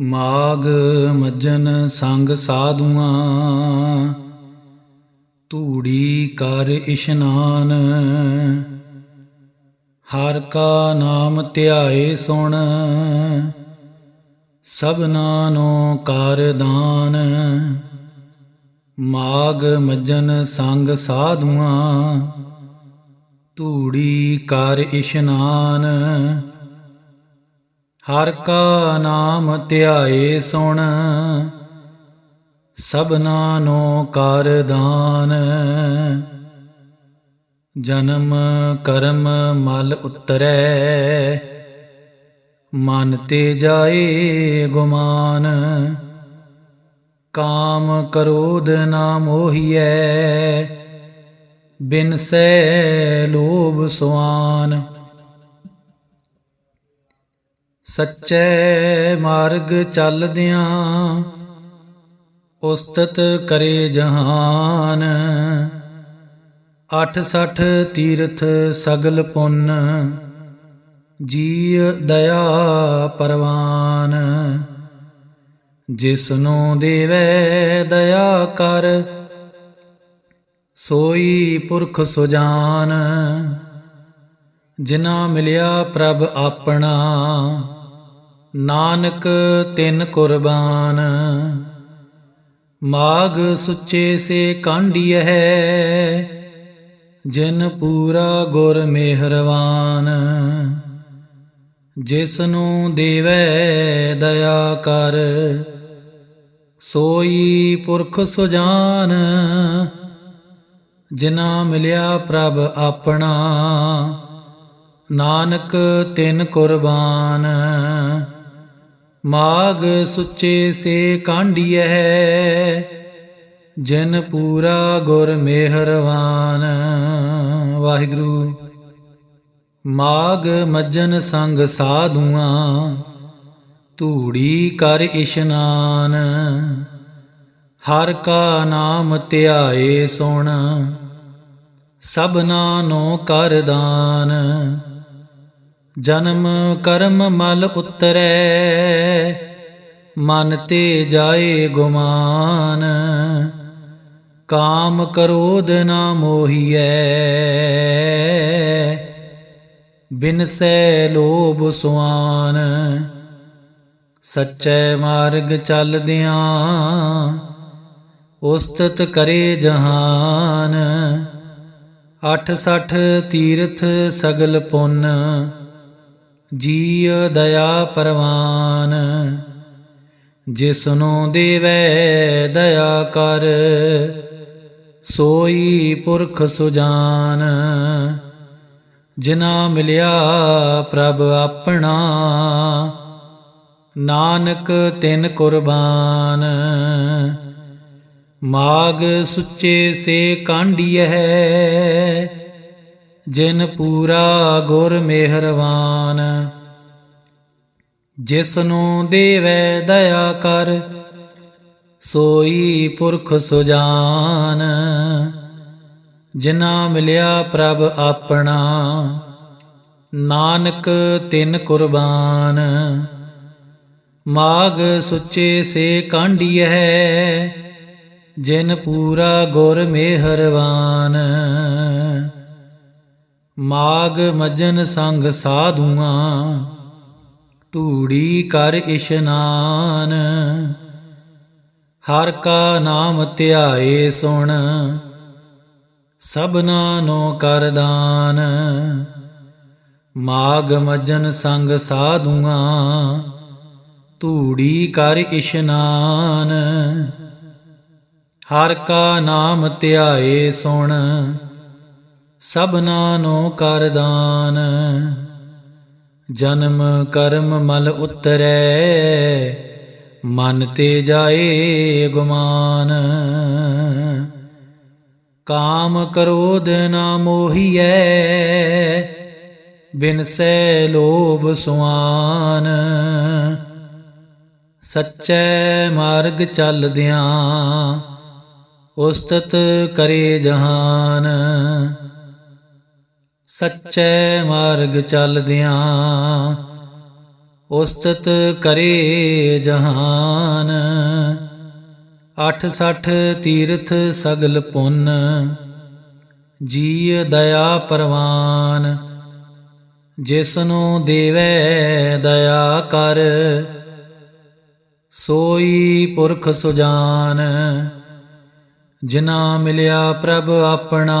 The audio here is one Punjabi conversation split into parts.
ਮਾਗ ਮੱਜਨ ਸੰਗ ਸਾਧੂਆਂ, ਧੂੜੀ ਕਰ ਇਸ਼ਨਾਨ। ਹਰ ਕਾ ਨਾਮ ਧਿਆਏ ਸੁਣ ਸਭਨਾ ਨੂੰ ਕਰ ਦਾਨ। ਮਾਗ ਮੱਜਨ ਸੰਗ ਸਾਧੂਆਂ, ਧੂੜੀ ਕਰ ਇਸ਼ਨਾਨ। ਹਰ ਕਾ ਨਾਮ ਧਿਆਏ ਸੁਣ ਸਭਨਾ ਨੂੰ ਕਰ ਦਾਨ। ਜਨਮ ਕਰਮ ਮਲ ਉਤਰੈ, ਮਨ ਤੇ ਜਾਏ ਗੁਮਾਨ। ਕਾਮ ਕਰੋਧ ਨਾ ਮੋਹੀਐ ਬਿਨ ਸੈ ਲੋਭ ਸੁਆਨ। ਸੱਚੇ ਮਾਰਗ ਚੱਲਦਿਆਂ ਉਸਤਤ ਕਰੇ ਜਹਾਨ। 86 ਤੀਰਥ ਸਗਲ ਪੁੰਨ ਜੀ ਦਇਆ ਪਰਵਾਨ। ਜਿਸਨੂੰ ਦੇਵੈ ਦਇਆ ਕਰ, ਸੋਈ ਪੁਰਖ ਸੁਜਾਨ। ਜਿਨਾ ਮਿਲਿਆ ਪ੍ਰਭ ਆਪਣਾ ਨਾਨਕ ਤਿੰਨ ਕੁਰਬਾਨ, ਮਾਗ ਸੁੱਚੇ ਸੇ ਕਾਂਡੀਐ ਜਿਨ ਪੂਰਾ ਗੁਰ ਮਿਹਰਵਾਨ। ਜਿਸ ਨੂੰ ਦੇਵੈ ਦਇਆ ਕਰ, ਸੋਈ ਪੁਰਖ ਸੁਜਾਨ। ਜਿਨਾ ਮਿਲਿਆ ਪ੍ਰਭ ਆਪਣਾ, ਨਾਨਕ ਤਿੰਨ ਕੁਰਬਾਨ। ਮਾਗ ਸੁੱਚੇ ਸੇ ਕਾਂਡੀਐ ਜਿਨ ਪੂਰਾ ਗੁਰ ਮਿਹਰਵਾਨ ਵਾਹਿਗੁਰੂ, ਮਾਗ ਮੱਜਨ ਸੰਗ ਸਾਧੂਆਂ, ਧੂੜੀ ਕਰ ਇਸ਼ਨਾਨ। ਹਰ ਕਾ ਨਾਮ ਧਿਆਏ ਸੁਣ, ਸਭਨਾ ਨੂੰ ਕਰ ਦਾਨ। ਜਨਮ ਕਰਮ ਮਲ ਉਤਰੈ, ਮਨ ਤੇ ਜਾਏ ਗੁਮਾਨ। ਕਾਮ ਕਰੋਧ ਨਾ ਮੋਹੀਐ, ਬਿਨ ਸੈ ਲੋਭ ਸੁਆਨ। ਸੱਚੇ ਮਾਰਗ ਚੱਲਦਿਆਂ ਉਸਤਤ ਕਰੇ ਜਹਾਨ। 86 ਤੀਰਥ ਸਗਲ ਪੁੰਨ ਜੀ ਦਇਆ ਪਰਵਾਨ ਜਿਸਨੂੰ ਦੇਵੈ ਦਇਆ ਕਰ, ਸੋਈ ਪੁਰਖ ਸੁਜਾਨ। ਜਿਨਾ ਮਿਲਿਆ ਪ੍ਰਭ ਆਪਣਾ, ਨਾਨਕ ਤਿਨ ਕੁਰਬਾਨ। ਮਾਗ ਸੁੱਚੇ ਸੇ ਕਾਂਡੀਐ ਜਿਨ ਪੂਰਾ ਗੁਰ ਮਿਹਰਵਾਨ। ਜਿਸ ਨੂੰ ਦੇਵੈ ਦਇਆ ਕਰ, ਸੋਈ ਪੁਰਖ ਸੁਜਾਨ। ਜਿਨਾ ਮਿਲਿਆ ਪ੍ਰਭ ਆਪਣਾ, ਨਾਨਕ ਤਿਨ ਕੁਰਬਾਨ। ਮਾਗ ਸੁੱਚੇ ਸੇ ਕਾਂਡੀਐ ਜਿਨ ਪੂਰਾ ਗੁਰ ਮਿਹਰਵਾਨ। ਮਾਗ ਮਜਨ ਸੰਗ ਸਾਧੂਆਂ, ਧੂੜੀ ਕਰ ਇਸ਼ਨਾਨ। ਹਰ ਕਾ ਨਾਮ ਧਿਆਏ ਸੁਣ, ਸਭਨਾ ਨੋ ਕਰਦਾਨ ਮਾਗ ਮਜਨ ਸੰਗ ਸਾਧੂਆਂ, ਧੂੜੀ ਕਰ ਇਸ਼ਨਾਨ। ਹਰ ਕਾ ਨਾਮ ਧਿਆਏ ਸੁਣ ਸਭਨਾ ਨੂੰ ਕਰ ਦਾਨ। ਜਨਮ ਕਰਮ ਮਲ ਉਤਰੈ, ਮਨ ਤੇ ਜਾਏ ਗੁਮਾਨ। ਕਾਮ ਕਰੋਧ ਨਾ ਮੋਹੀਐ ਬਿਨਸੈ ਲੋਭ ਸੁਆਨ। ਸੱਚੇ ਮਾਰਗ ਚੱਲਦਿਆਂ ਉਸਤਤ ਕਰੇ ਜਹਾਨ। ਸੱਚੇ ਮਾਰਗ ਚੱਲਦਿਆਂ ਉਸਤਤ ਕਰੇ ਜਹਾਨ। ਅਠ ਸਠ ਤੀਰਥ ਸਗਲ ਪੁੰਨ ਜੀ ਦਇਆ ਪਰਵਾਨ। ਜਿਸਨੂੰ ਦੇਵੈ ਦਇਆ ਕਰ, ਸੋਈ ਪੁਰਖ ਸੁਜਾਨ। ਜਿਨਾ ਮਿਲਿਆ ਪ੍ਰਭ ਆਪਣਾ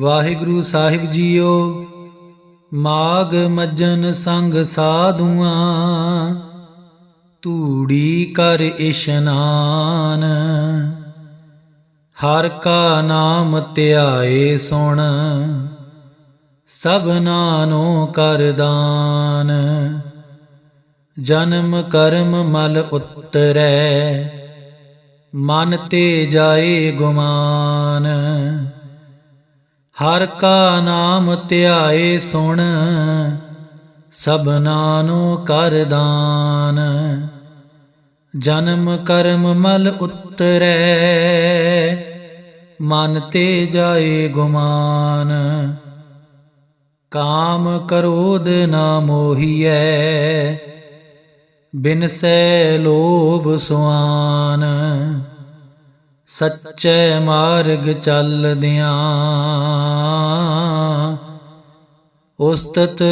ਵਾਹਿਗੁਰੂ ਸਾਹਿਬ ਜੀਓ, ਮਾਗ ਮੱਜਨ ਸੰਗ ਸਾਧੂਆਂ, ਧੂੜੀ ਕਰ ਇਸ਼ਨਾਨ। ਹਰ ਕਾ ਨਾਮ ਧਿਆਏ ਸੁਣ ਸਭਨਾ ਨੂੰ ਕਰ ਦਾਨ। ਜਨਮ ਕਰਮ ਮਲ ਉਤਰੈ, ਮਨ ਤੇ ਜਾਏ ਗੁਮਾਨ। ਹਰ ਕਾ ਨਾਮ ਧਿਆਏ ਸੁਣ ਸਭਨਾ ਨੂੰ ਕਰ ਦਾਨ। ਜਨਮ ਕਰਮ ਮਲ ਉਤਰੈ, ਮਨ ਤੇ ਜਾਏ ਗੁਮਾਨ। ਕਾਮ ਕਰੋਦ ਨਾ ਮੋਹੀਐ, ਬਿਨਸੈ ਲੋਭ ਸੁਆਨ। ਸੱਚੇ ਮਾਰਗ ਚੱਲਦਿਆਂ ਉਸਤਤ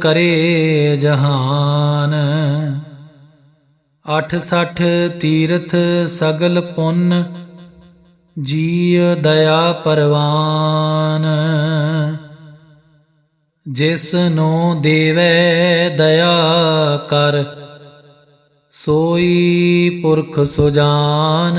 ਕਰੇ ਜਹਾਨ। ਅਠ ਸਠ ਤੀਰਥ ਸਗਲ ਪੁੰਨ ਜੀ ਦਇਆ ਪਰਵਾਨ। ਜਿਸ ਨੂੰ ਦੇਵੈ ਦਇਆ ਕਰ, ਸੋਈ ਪੁਰਖ ਸੁਜਾਨ।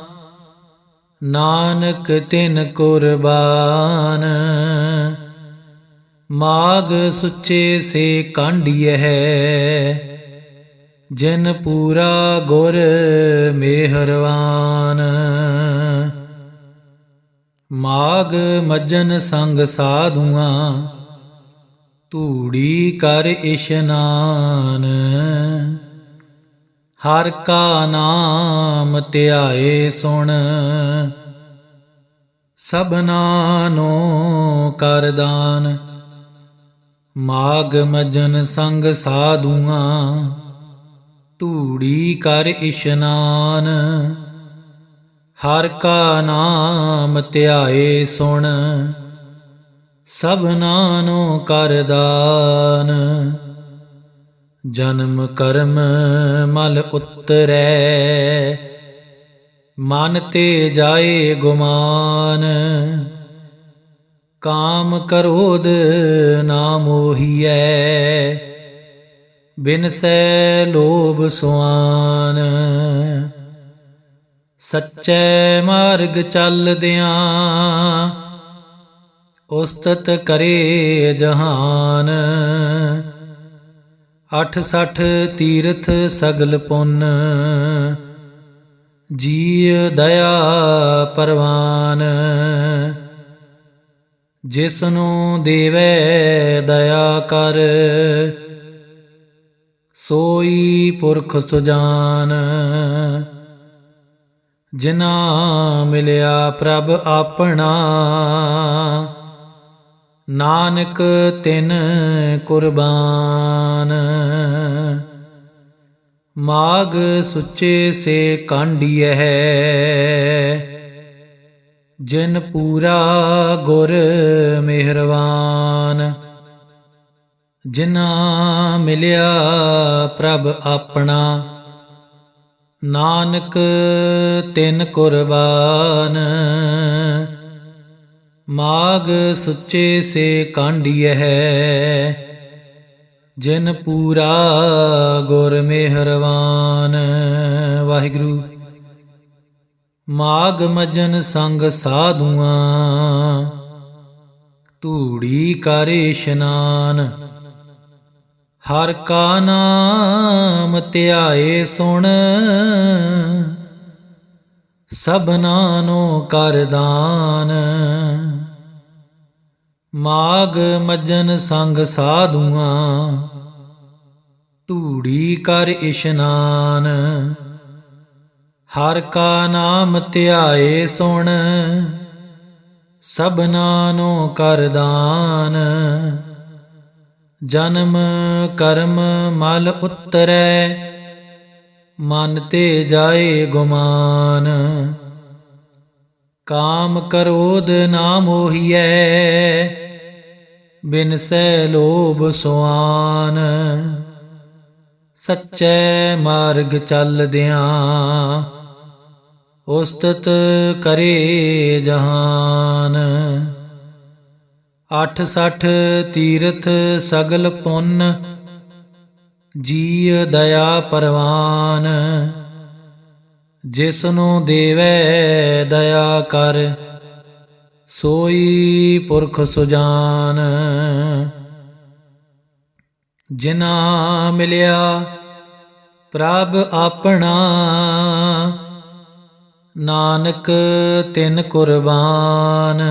ਨਾਨਕ ਤਿਨ ਕੁਰਬਾਨ। ਮਾਗ ਸੁੱਚੇ ਸੇ ਕਾਂਡੀਐ ਜਿਨ ਪੂਰਾ ਗੁਰ ਮਿਹਰਵਾਨ। ਮਾਗ ਮੱਜਨ ਸੰਗ ਸਾਧੂਆਂ, ਧੂੜੀ ਕਰ ਇਸ਼ਨਾਨ। ਹਰ ਕਾ ਨਾਮ ਧਿਆਏ ਸੁਣ। ਸਭਨਾ ਨੂੰ ਕਰਦਾਨ ਮਾਗ ਮਜਨ ਸੰਗ ਸਾਧੂਆਂ, ਧੂੜੀ ਕਰ ਇਸ਼ਨਾਨ। ਹਰ ਕਾ ਨਾਮ ਧਿਆਏ ਸੁਣ। ਸਭਨਾ ਨੂੰ ਕਰਦਾਨ ਜਨਮ ਕਰਮ ਮਲ ਉਤਰੈ, ਮਨ ਤੇ ਜਾਏ ਗੁਮਾਨ। ਕਾਮ ਕਰੋਦ ਨਾ ਮੋਹੀਐ ਬਿਨਸੈ ਲੋਭ ਸੁਆਨ। ਸੱਚੇ ਮਾਰਗ ਚੱਲਦਿਆਂ ਉਸਤਤ ਕਰੇ ਜਹਾਨ। ਅਠ ਸਠ ਤੀਰਥ ਸਗਲ ਪੁੰਨ ਜੀ ਦਇਆ ਪਰਵਾਨ। ਜਿਸ ਨੂੰ ਦੇਵੈ ਦਇਆ ਕਰ, ਸੋਈ ਪੁਰਖ ਸੁਜਾਨ। ਜਿਨਾ ਮਿਲਿਆ ਪ੍ਰਭ ਆਪਣਾ ਨਾਨਕ ਤਿਨ ਕੁਰਬਾਨ। ਮਾਗ ਸੁੱਚੇ ਸੇ ਕਾਂਡੀਐ ਜਿਨ ਪੂਰਾ ਗੁਰ ਮਿਹਰਵਾਨ। ਜਿਨਾ ਮਿਲਿਆ ਪ੍ਰਭ ਆਪਣਾ। ਨਾਨਕ ਤਿਨ ਕੁਰਬਾਨ। ਮਾਗ ਸੁੱਚੇ ਸੇ ਕਾਂਡੀਐ ਜਿਨ ਪੂਰਾ ਗੁਰ ਮਿਹਰਵਾਨ। ਵਾਹਿਗੁਰੂ। ਮਾਗ ਮਜਨ ਸੰਗ ਸਾਧੂਆਂ। ਧੂੜੀ ਕਰੇ ਇਸ਼ਨਾਨ। ਹਰ ਕਾ ਨਾਮ ਧਿਆਏ ਸੁਣ। ਸਭਨਾ ਨੂੰ ਕਰਦਾਨ ਮਾਗ ਮਜਨ ਸੰਗ ਸਾਧੂਆਂ, ਧੂੜੀ ਕਰ ਇਸ਼ਨਾਨ। ਹਰ ਕਾ ਨਾਮ ਧਿਆਏ ਸੁਣ ਸਭਨਾ ਨੂੰ ਕਰਦਾਨ ਜਨਮ ਕਰਮ ਮਲ ਉਤਰੈ, ਮਨ ਤੇ ਜਾਏ ਗੁਮਾਨ। ਕਾਮ ਕਰੋਦ ਨਾ ਮੋਹੀਐ ਬਿਨ ਸੈ ਲੋਭ ਸੁਆਨ, ਸੱਚੇ ਮਾਰਗ ਚੱਲਦਿਆਂ ਉਸਤਤ ਕਰੇ ਜਹਾਨ। ਅੱਠ ਸੱਠ ਤੀਰਥ ਸਗਲ ਪੁੰਨ ਜੀ ਦਇਆ ਪਰਵਾਨ। ਜਿਸਨੂੰ ਦੇਵੈ ਦਇਆ ਕਰ, ਸੋਈ ਪੁਰਖ ਸੁਜਾਨ। ਜਿਨਾ ਮਿਲਿਆ ਪ੍ਰਭ ਆਪਣਾ, ਨਾਨਕ ਤਿਨ ਕੁਰਬਾਨ।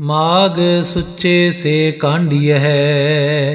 ਮਾਗ ਸੁੱਚੇ ਸੇ ਕਾਂਡੀਐ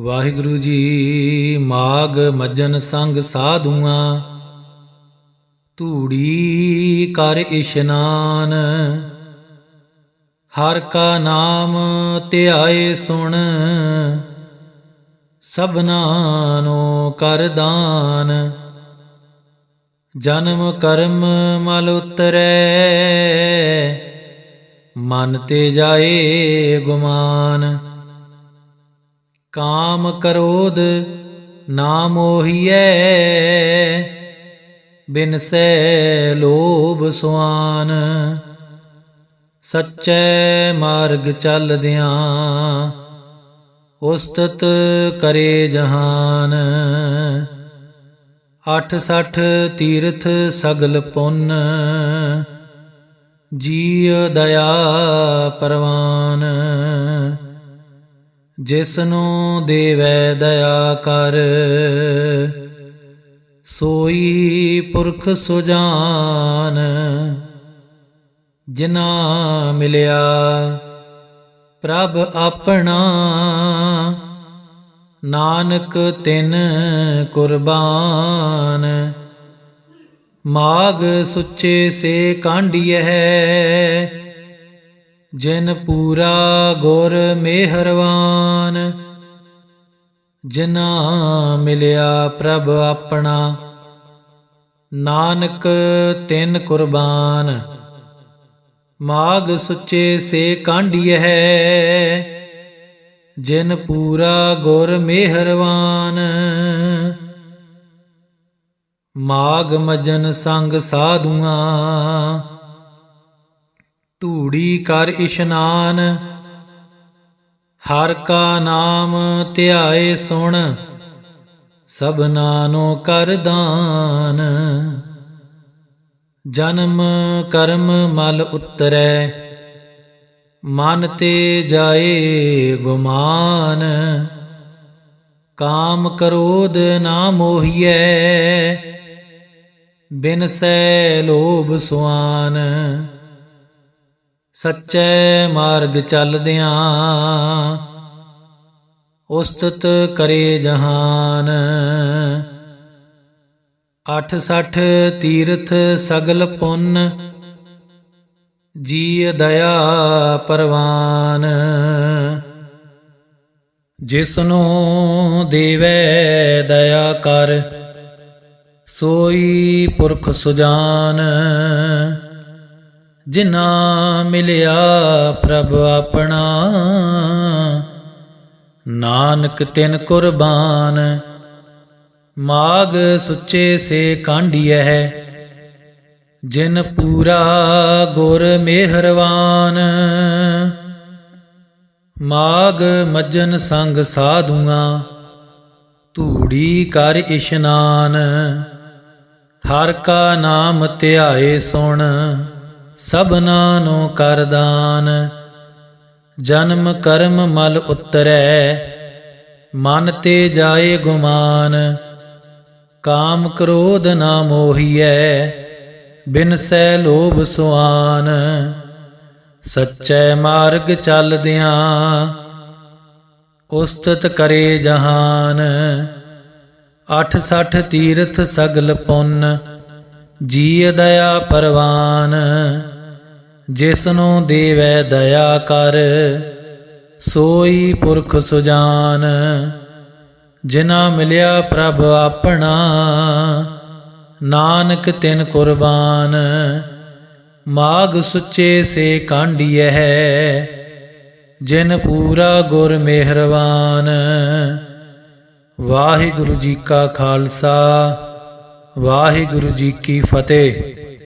ਵਾਹਿਗੁਰੂ ਜੀ ਮਾਗ ਮੱਜਨ ਸੰਗ ਸਾਧੂਆਂ, ਧੂੜੀ ਕਰ ਇਸ਼ਨਾਨ। ਹਰ ਕਾ ਨਾਮ ਧਿਆਏ ਸੁਣ ਸਭਨਾ ਨੂੰ ਕਰ ਦਾਨ। ਜਨਮ ਕਰਮ ਮਲ ਉਤਰੈ, ਮਨ ਤੇ ਜਾਏ ਗੁਮਾਨ। ਕਾਮ ਕਰੋਧ ਨਾ ਮੋਹੀਐ ਬਿਨ ਲੋਭ ਸੁਆਨ, ਸੱਚੇ ਮਾਰਗ ਚੱਲਦਿਆਂ ਉਸਤਤ ਕਰੇ ਜਹਾਨ। ਅੱਠ ਸੱਠ ਤੀਰਥ ਸਗਲ ਪੁੰਨ ਜੀ ਦਇਆ ਪਰਵਾਨ। ਜਿਸਨੂੰ ਦੇਵੈ ਦਇਆ ਕਰ, ਸੋਈ ਪੁਰਖ ਸੁਜਾਨ, ਜਿਨਾ ਮਿਲਿਆ ਪ੍ਰਭ ਆਪਣਾ। ਨਾਨਕ ਤਿਨ ਕੁਰਬਾਨ, ਮਾਗ ਸੁੱਚੇ ਸੇ ਕਾਂਡੀਐ ਜਿਨ ਪੂਰਾ ਗੁਰ ਮਿਹਰਵਾਨ ਜਿਨਾ ਮਿਲਿਆ ਪ੍ਰਭ ਆਪਣਾ। ਨਾਨਕ ਤਿੰਨ ਕੁਰਬਾਨ, ਮਾਗ ਸੁੱਚੇ ਸੇ ਕਾਂਡੀਐ ਜਿਨ ਪੂਰਾ ਗੁਰ ਮਿਹਰਵਾਨ, ਮਾਗ ਮਜਨ ਸੰਗ ਸਾਧੂਆਂ ਧੂੜੀ ਕਰ ਇਸ਼ਨਾਨ। ਹਰ ਕਾ ਨਾਮ ਧਿਆਏ ਸੁਣ, ਸਭਨਾ ਨੂੰ ਕਰ ਦਾਨ। ਜਨਮ ਕਰਮ ਮਲ ਉਤਰੈ, ਮਨ ਤੇ ਜਾਏ ਗੁਮਾਨ। ਕਾਮ ਕਰੋਧ ਨਾ ਮੋਹੀਐ, ਬਿਨ ਸੈ ਲੋਭ ਸੁਆਨ। ਸੱਚੇ ਮਾਰਗ ਚੱਲਦਿਆਂ ਉਸਤਤ ਕਰੇ ਜਹਾਨ। ਅਠ ਸਠ ਤੀਰਥ ਸਗਲ ਪੁੰਨ ਜੀ ਦਇਆ ਪਰਵਾਨ। ਜਿਸਨੂੰ ਦੇਵੈ ਦਇਆ ਕਰ, ਸੋਈ ਪੁਰਖ ਸੁਜਾਨ। ਜਿਨਾ ਮਿਲਿਆ ਪ੍ਰਭ ਆਪਣਾ। ਨਾਨਕ ਤਿਨ ਕੁਰਬਾਨ, ਮਾਗ ਸੁੱਚੇ ਸੇ ਕਾਂਢੀਐ ਜਿਨ ਪੂਰਾ ਗੁਰ ਮਿਹਰਵਾਨ, ਮਾਗ ਮੱਜਨ ਸੰਗ ਸਾਧੂਆਂ, ਧੂੜੀ ਕਰ ਇਸ਼ਨਾਨ। ਹਰ ਕਾ ਨਾਮ ਧਿਆਏ ਸੁਣ ਸਭਨਾ ਨੂੰ ਕਰਦਾਨ ਜਨਮ ਕਰਮ ਮਲ ਉਤਰੈ, ਮਨ ਤੇ ਜਾਏ ਗੁਮਾਨ। ਕਾਮ ਕ੍ਰੋਧ ਨਾ ਮੋਹੀਐ, ਬਿਨ ਸੈ ਲੋਭ ਸੁਆਨ। ਸੱਚੇ ਮਾਰਗ ਚੱਲਦਿਆਂ ਉਸਤਤ ਕਰੇ ਜਹਾਨ। ਅਠ ਸਠ ਤੀਰਥ ਸਗਲ ਪੁੰਨ ਜੀ ਦਇਆ ਪਰਵਾਨ। ਜਿਸਨੂੰ ਦੇਵੈ ਦਇਆ ਕਰ, ਸੋਈ ਪੁਰਖ ਸੁਜਾਨ। ਜਿਨਾ ਮਿਲਿਆ ਪ੍ਰਭ ਆਪਣਾ, ਨਾਨਕ ਤਿਨ ਕੁਰਬਾਨ। ਮਾਗ ਸੁੱਚੇ ਸੇ ਕਾਂਡੀਐ ਹੈ ਜਿਨ ਪੂਰਾ ਗੁਰ ਮਿਹਰਵਾਨ। ਵਾਹਿਗੁਰੂ ਜੀ ਕਾ ਖਾਲਸਾ, ਵਾਹਿਗੁਰੂ ਜੀ ਕੀ ਫਤਿਹ।